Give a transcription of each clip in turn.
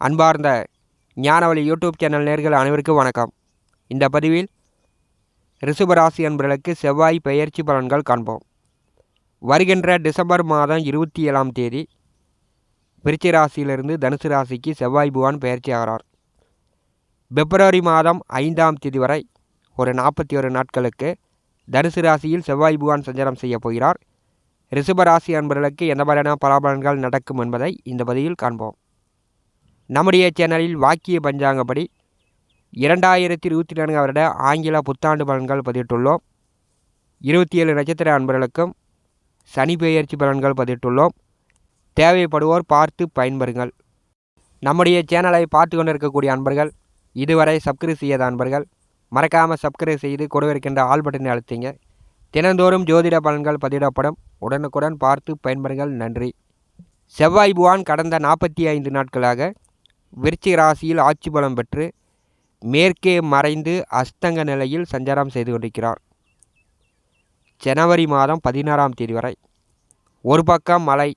அன்பார்ந்த ஞானவழி YouTube channel நேர்கள் அனைவருக்கும் வணக்கம். இந்த பதிவில் ரிஷபராசி அன்பர்களுக்கு செவ்வாய் பெயர்ச்சி பலன்கள் காண்போம். வருகின்ற டிசம்பர் மாதம் இருபத்தி ஏழாம் தேதி விருச்சி ராசியிலிருந்து தனுசு ராசிக்கு செவ்வாய் புவான் பெயர்ச்சி ஆகிறார். பிப்ரவரி மாதம் ஐந்தாம் தேதி வரை ஒரு நாற்பத்தி ஒரு நாட்களுக்கு தனுசு ராசியில் செவ்வாய் புவான் சஞ்சாரம் செய்ய போகிறார். ரிஷபராசி அன்பர்களுக்கு எந்த மாதிரியான பலாபலன்கள் நடக்கும் என்பதை இந்த பதிவில் காண்போம். நம்முடைய சேனலில் வாக்கிய பஞ்சாங்கப்படி இரண்டாயிரத்தி இருபத்தி நான்கு வருட ஆங்கில புத்தாண்டு பலன்கள் பதிவிட்டுள்ளோம். இருபத்தி ஏழு நட்சத்திர அன்பர்களுக்கும் சனி பெயர்ச்சி பலன்கள் பதிவிட்டுள்ளோம். தேவைப்படுவோர் பார்த்து பயன்பெறுங்கள். நம்முடைய சேனலை பார்த்து கொண்டிருக்கக்கூடிய அன்பர்கள் இதுவரை சப்ஸ்கிரைப் செய்யாத அன்பர்கள் மறக்காமல் சப்ஸ்கிரைப் செய்து கொடுவிருக்கின்ற ஆல் பட்டனை அழுத்திங்க. தினந்தோறும் ஜோதிட பலன்கள் பதிவிடப்படும். உடனுக்குடன் பார்த்து பயன்பெறுங்கள். நன்றி. செவ்வாய் புவான் கடந்த நாற்பத்தி ஐந்து நாட்களாக விருச்சிக ராசியில் ஆட்சி பலம் பெற்று மேற்கே மறைந்து அஸ்தங்க நிலையில் சஞ்சாரம் செய்து கொண்டிருக்கிறார். ஜனவரி மாதம் பதினாறாம் தேதி வரை ஒரு பக்கம் மழை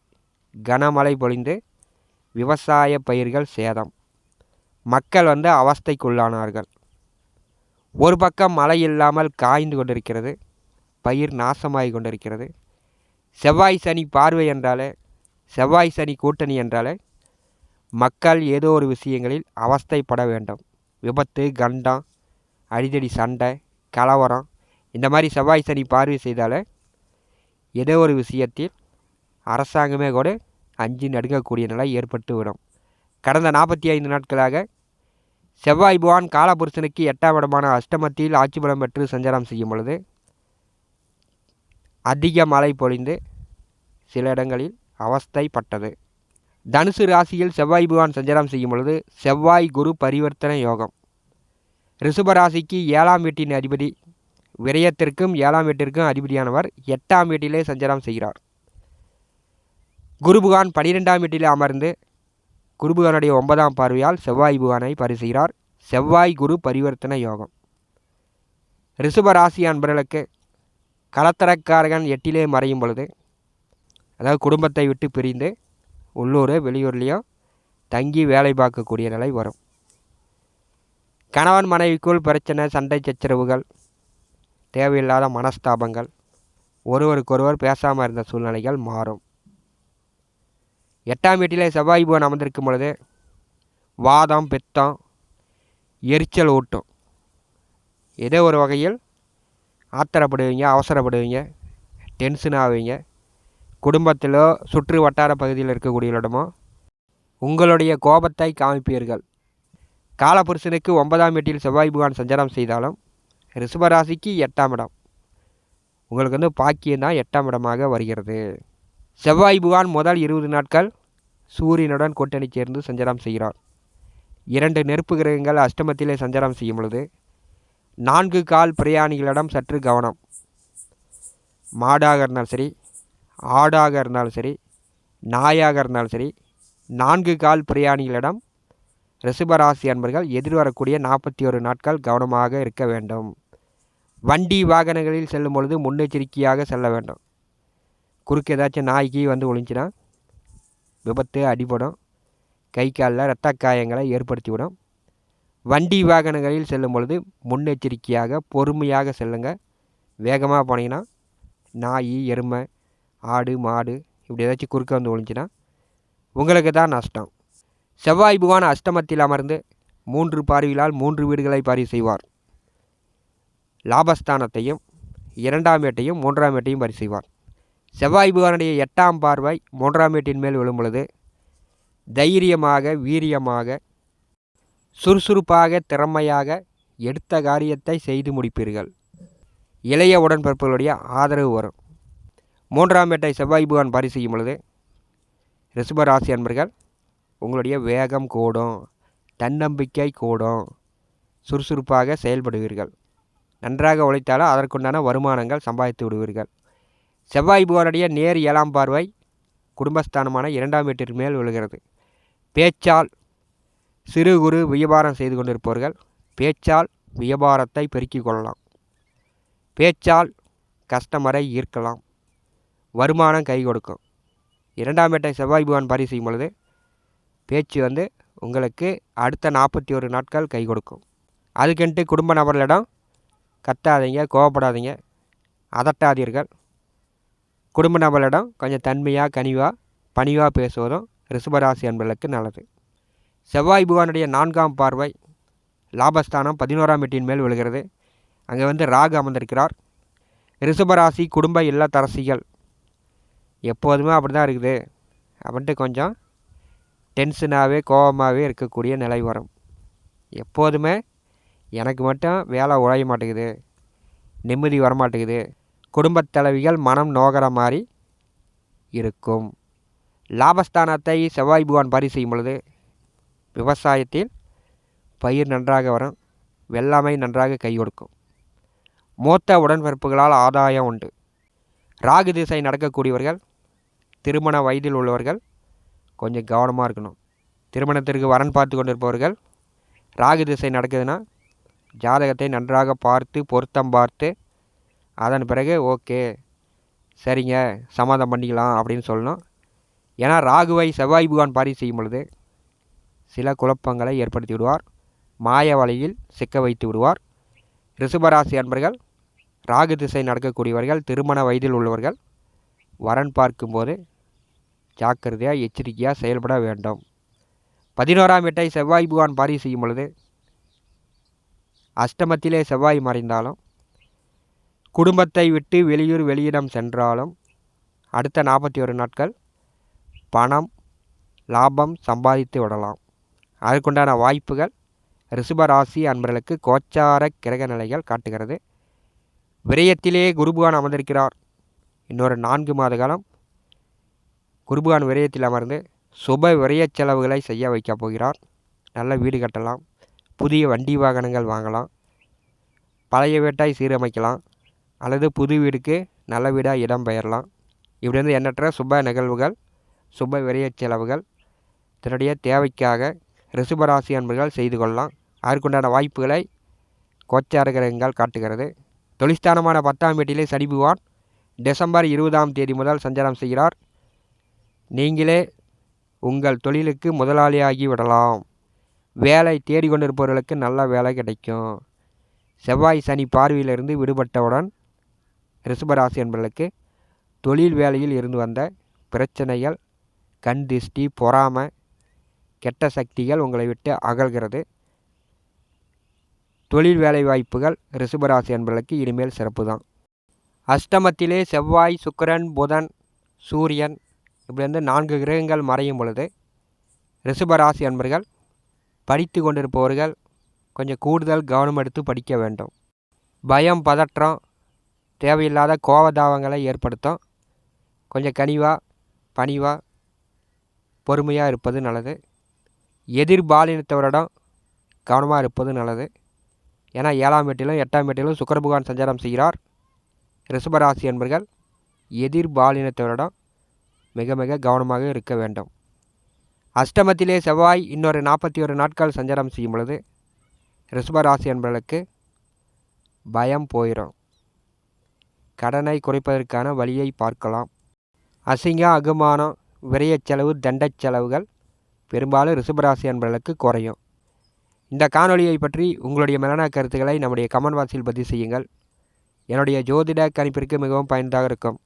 கனமழை பொழிந்து விவசாய பயிர்கள் சேதம். மக்கள் வந்து அவஸ்தைக்குள்ளானார்கள். ஒரு பக்கம் மழை இல்லாமல் காய்ந்து கொண்டிருக்கிறது பயிர் நாசமாகி கொண்டிருக்கிறது. செவ்வாய் சனி பார்வை என்றாலே செவ்வாய் சனி கூட்டணி என்றாலே மக்கள் ஏதோ ஒரு விஷயங்களில் அவஸ்தைப்பட வேண்டும். விபத்து கண்டம் அடிதடி சண்டை கலவரம் இந்த மாதிரி செவ்வாய் சனி பார்வை செய்தாலே ஏதோ ஒரு விஷயத்தில் அரசாங்கமே கூட அஞ்சு நடுங்கக்கூடிய நிலை ஏற்பட்டுவிடும். கடந்த நாற்பத்தி ஐந்து நாட்களாக செவ்வாய் புவான் காலபுருஷனுக்கு எட்டாம் இடமான அஷ்டமத்தில் ஆட்சி பலம் பெற்று சஞ்சாரம் செய்யும் பொழுது அதிக மழை பொழிந்து சில இடங்களில் அவஸ்தைப்பட்டது. தனுசு ராசியில் செவ்வாய் புகான் சஞ்சாரம் செய்யும் பொழுது செவ்வாய் குரு பரிவர்த்தனை யோகம். ரிஷபராசிக்கு ஏழாம் வீட்டின் அதிபதி விரயத்திற்கும் ஏழாம் வீட்டிற்கும் அதிபதியானவர் எட்டாம் வீட்டிலே சஞ்சாரம் செய்கிறார். குருபுகான் பனிரெண்டாம் வீட்டிலே அமர்ந்து குருபுகானுடைய ஒன்பதாம் பார்வையால் செவ்வாய் புகானை பரிசுகிறார் செவ்வாய் குரு பரிவர்த்தனை யோகம். ரிஷபராசி அன்பர்களுக்கு கலத்தரக்காரகன் எட்டிலே மறையும் பொழுது அதாவது குடும்பத்தை விட்டு பிரிந்து உள்ளூர் வெளியூர்லேயும் தங்கி வேலை பார்க்கக்கூடிய நிலை வரும். கணவன் மனைவிக்குள் பிரச்சனை சண்டை சச்சரவுகள் தேவையில்லாத மனஸ்தாபங்கள் ஒருவருக்கொருவர் பேசாமல் இருந்த சூழ்நிலைகள் மாறும். எட்டாம் வீட்டிலே செவ்வாய் புவன் அமர்ந்திருக்கும் பொழுது வாதம் பித்தம் எரிச்சல் ஊட்டும். ஏதோ ஒரு வகையில் ஆத்திரப்படுவீங்க அவசரப்படுவீங்க டென்ஷன் ஆவீங்க குடும்பத்திலோ சுற்று வட்டார பகுதியில் இருக்கக்கூடியவரிடமோ உங்களுடைய கோபத்தை காமிப்பீர்கள் காலபுருஷனுக்கு ஒன்பதாம் வீட்டில் செவ்வாய் புகான் சஞ்சாரம் செய்தாலும் ரிஷபராசிக்கு எட்டாம் இடம். உங்களுக்கு வந்து பாக்கியம்தான் எட்டாம் இடமாக வருகிறது. செவ்வாய் புகான் முதல் இருபது நாட்கள் சூரியனுடன் கூட்டணி சேர்ந்து சஞ்சாரம் செய்கிறார். இரண்டு நெருப்பு கிரகங்கள் அஷ்டமத்திலே சஞ்சாரம் செய்யும் பொழுது நான்கு கால் பிரயாணிகளிடம் சற்று கவனம். மாடாக இருந்தாலும் சரி ஆடாக இருந்தாலும் சரி நாயாக இருந்தாலும் சரி நான்கு கால் பிரயாணிகளிடம் ரிஷபராசி அன்பர்கள் எதிர்வரக்கூடிய நாற்பத்தி ஒரு நாட்கள் கவனமாக இருக்க வேண்டும். வண்டி வாகனங்களில் செல்லும் பொழுது முன்னெச்சரிக்கையாக செல்ல வேண்டும். குறுக்கு ஏதாச்சும் நாய்க்கு வந்து ஒழிஞ்சினா விபத்து அடிபடும். கை காலில் இரத்த காயங்களை ஏற்படுத்திவிடும். வண்டி வாகனங்களில் செல்லும் பொழுது முன்னெச்சரிக்கையாக பொறுமையாக செல்லுங்கள் வேகமாக போனீங்கன்னா நாய் எருமை ஆடு மாடு இப்படி ஏதாச்சும் குறுக்க வந்து ஒழிஞ்சுன்னா உங்களுக்கு தான் நஷ்டம். செவ்வாய் புகான் அஷ்டமத்தில் அமர்ந்து மூன்று பார்வையிலால் மூன்று வீடுகளை பாரி செய்வார். லாபஸ்தானத்தையும் இரண்டாம் வீட்டையும் மூன்றாம் வீட்டையும் பரி செய்வார். செவ்வாய் புகானுடைய எட்டாம் பார்வை மூன்றாம் வீட்டின் மேல் விழும் பொழுது தைரியமாக வீரியமாக சுறுசுறுப்பாக திறமையாக எடுத்த காரியத்தை செய்து முடிப்பீர்கள். இளைய உடன்பிறப்புகளுடைய ஆதரவு வரும். மூன்றாம் வேட்டை செவ்வாய் புகான் பாரி செய்யும் பொழுது ரிஷபராசி அன்பர்கள் உங்களுடைய வேகம் கூடும் தன்னம்பிக்கை கூடும் சுறுசுறுப்பாக செயல்படுவீர்கள். நன்றாக உழைத்தாலும் அதற்குண்டான வருமானங்கள் சம்பாதித்து விடுவீர்கள். செவ்வாய் புகானுடைய நேர் ஏழாம் பார்வை குடும்பஸ்தானமான இரண்டாம் வீட்டிற்கு மேல் விழுகிறது. பேச்சால் சிறு குறு வியாபாரம் செய்து கொண்டிருப்பவர்கள் பேச்சால் வியாபாரத்தை பெருக்கிக் கொள்ளலாம். பேச்சால் கஸ்டமரை ஈர்க்கலாம். வருமானம் கை கொடுக்கும். இரண்டாம் வேட்டை செவ்வாய் புகான் பாரி செய்யும் பொழுது பேச்சு வந்து உங்களுக்கு அடுத்த நாற்பத்தி ஒரு நாட்கள் கை கொடுக்கும். அதுக்கென்ட்டு குடும்ப நபர்களிடம் கத்தாதீங்க கோவப்படாதீங்க அதட்டாதீர்கள். குடும்ப நபர்களிடம் கொஞ்சம் தன்மையாக கனிவாக பணிவாக பேசுவதும் ரிஷபராசி அன்பர்களுக்கு நல்லது. செவ்வாய் பகவானுடைய நான்காம் பார்வை லாபஸ்தானம் பதினோராம் வீட்டின் மேல் விழுகிறது. அங்கே வந்து ராகு அமர்ந்திருக்கிறார். ரிஷபராசி குடும்ப இல்லத்தரசிகள் எப்போதுமே அப்படி தான் இருக்குது. அப்படின்ட்டு கொஞ்சம் டென்ஷனாகவே கோபமாகவே இருக்கக்கூடிய நிலை வரும். எப்போதுமே எனக்கு மட்டும் வேலை உழைய மாட்டேங்குது. நிம்மதி வரமாட்டேங்குது. குடும்பத் தலைவிகள் மனம் நோகிற மாதிரி இருக்கும். லாபஸ்தானத்தை செவ்வாய் பகவான் பரி செய்யும் பொழுது விவசாயத்தில் பயிர் நன்றாக வரும். வெள்ளாமை நன்றாக கை கொடுக்கும். மூத்த உடன்பிறப்புகளால் ஆதாயம் உண்டு. ராகு திசை நடக்கக்கூடியவர்கள் திருமண வயதில் உள்ளவர்கள் கொஞ்சம் கவனமாக இருக்கணும். திருமணத்திற்கு வரன் பார்த்து கொண்டிருப்பவர்கள் ராகு திசை நடக்குதுன்னா ஜாதகத்தை நன்றாக பார்த்து பொருத்தம் பார்த்து அதன் பிறகு ஓகே சரிங்க சமாதம் பண்ணிக்கலாம் அப்படின்னு சொல்லணும். ஏன்னா ராகுவை செவ்வாய் புகான் பாரி செய்யும் பொழுது சில குழப்பங்களை ஏற்படுத்தி விடுவார். மாய வலையில் சிக்க வைத்து விடுவார். ரிஷபராசி அன்பர்கள் ராகு திசை நடக்கக்கூடியவர்கள் திருமண வயதில் உள்ளவர்கள் வரன் பார்க்கும்போது ஜாக்கிரதையாக எச்சரிக்கையாக செயல்பட வேண்டும். பதினோராம் எட்டை செவ்வாய் புகான் பாரி செய்யும் பொழுது அஷ்டமத்திலே செவ்வாய் மறைந்தாலும் குடும்பத்தை விட்டு வெளியூர் வெளியிடம் சென்றாலும் அடுத்த நாற்பத்தி ஒரு நாட்கள் பணம் லாபம் சம்பாதித்து விடலாம். அதற்குண்டான வாய்ப்புகள் ரிஷபராசி அன்பர்களுக்கு கோச்சார கிரக நிலைகள் காட்டுகிறது. விரயத்திலே குருபுகான் அமர்ந்திருக்கிறார். இன்னொரு நான்கு மாத காலம் குருபகான் விரயத்தில் அமர்ந்து சுப விரய செலவுகளை செய்ய வைக்கப் போகிறார். நல்ல வீடு கட்டலாம். புதிய வண்டி வாகனங்கள் வாங்கலாம். பழைய வீட்டாய் சீரமைக்கலாம். அல்லது புது வீடுக்கு நல்ல வீடாக இடம் பெயரலாம். இப்படிருந்து எண்ணற்ற சுப நிகழ்வுகள் சுப விரய செலவுகள் தன்னுடைய தேவைக்காக ரிஷபராசி அன்பர்கள் செய்து கொள்ளலாம். அதற்குண்டான வாய்ப்புகளை கோச்சாரகிரகங்கள் காட்டுகிறது. தொழிற்ஸ்தானமான பத்தாம் வீட்டிலே சனிபுவான் டிசம்பர் இருபதாம் தேதி முதல் சஞ்சாரம் செய்கிறார். நீங்களே உங்கள் தொழிலுக்கு முதலாளியாகி விடலாம். வேலை தேடிக்கொண்டிருப்பவர்களுக்கு நல்ல வேலை கிடைக்கும். செவ்வாய் சனி பார்வையிலிருந்து விடுபட்டவுடன் ரிஷபராசி என்பவர்களுக்கு தொழில் வேலையில் இருந்து வந்த பிரச்சனைகள் கண் திருஷ்டி பொறாமை கெட்ட சக்திகள் உங்களை விட்டு அகல்கிறது. தொழில் வேலை வாய்ப்புகள் ரிஷபராசி என்பவர்களுக்கு இனிமேல் சிறப்பு தான் அஷ்டமத்திலே செவ்வாய் சுக்கரன் புதன் சூரியன் இப்படி வந்து நான்கு கிரகங்கள் மறையும் பொழுது ரிஷபராசி அன்பர்கள் படித்து கொண்டிருப்பவர்கள் கொஞ்சம் கூடுதல் கவனம் எடுத்து படிக்க வேண்டும். பயம் பதற்றம் தேவையில்லாத கோபதாபங்களை ஏற்படுத்தும். கொஞ்சம் கனிவாக பணிவாக பொறுமையாக இருப்பது நல்லது. எதிர்பாலினத்தவரிடம் கவனமாக இருப்பது நல்லது. ஏன்னா ஏழாம் வீட்டிலும் எட்டாம் வீட்டிலும் சுக்கர பகவான் சஞ்சாரம் செய்கிறார். ரிஷபராசி என்பர்கள் எதிர்பாலினத்தவரிடம் மிக மிக கவனமாக இருக்க வேண்டும். அஷ்டமத்திலே செவ்வாய் இன்னொரு நாற்பத்தி ஒரு நாட்கள் சஞ்சாரம் செய்யும் பொழுது ரிஷபராசி என்பர்களுக்கு பயம் போயிடும் கடனை குறைப்பதற்கான வழியை பார்க்கலாம். அசிங்க அகுமானம் விரையச் செலவு தண்டச் செலவுகள் பெரும்பாலும் ரிஷபராசி என்பர்களுக்கு குறையும். இந்த காணொலியை பற்றி உங்களுடைய மரண கருத்துக்களை நம்முடைய கமெண்ட் பாக்ஸில் பதிவு செய்யுங்கள். என்னுடைய ஜோதிட கணிப்பிற்கு மிகவும் பயனதாக இருக்கும்.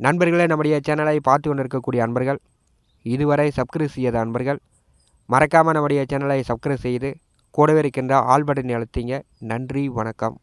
நண்பர்களே நம்முடைய சேனலை பார்த்து கொண்டிருக்கக்கூடிய அன்பர்கள் இதுவரை சப்ஸ்கிரைப் செய்யாத அன்பர்கள் மறக்காமல் நம்முடைய சேனலை சப்ஸ்கிரைப் செய்து கூடவே இருக்கின்ற ஆல் பட்டனை அழுத்திங்க. நன்றி வணக்கம்.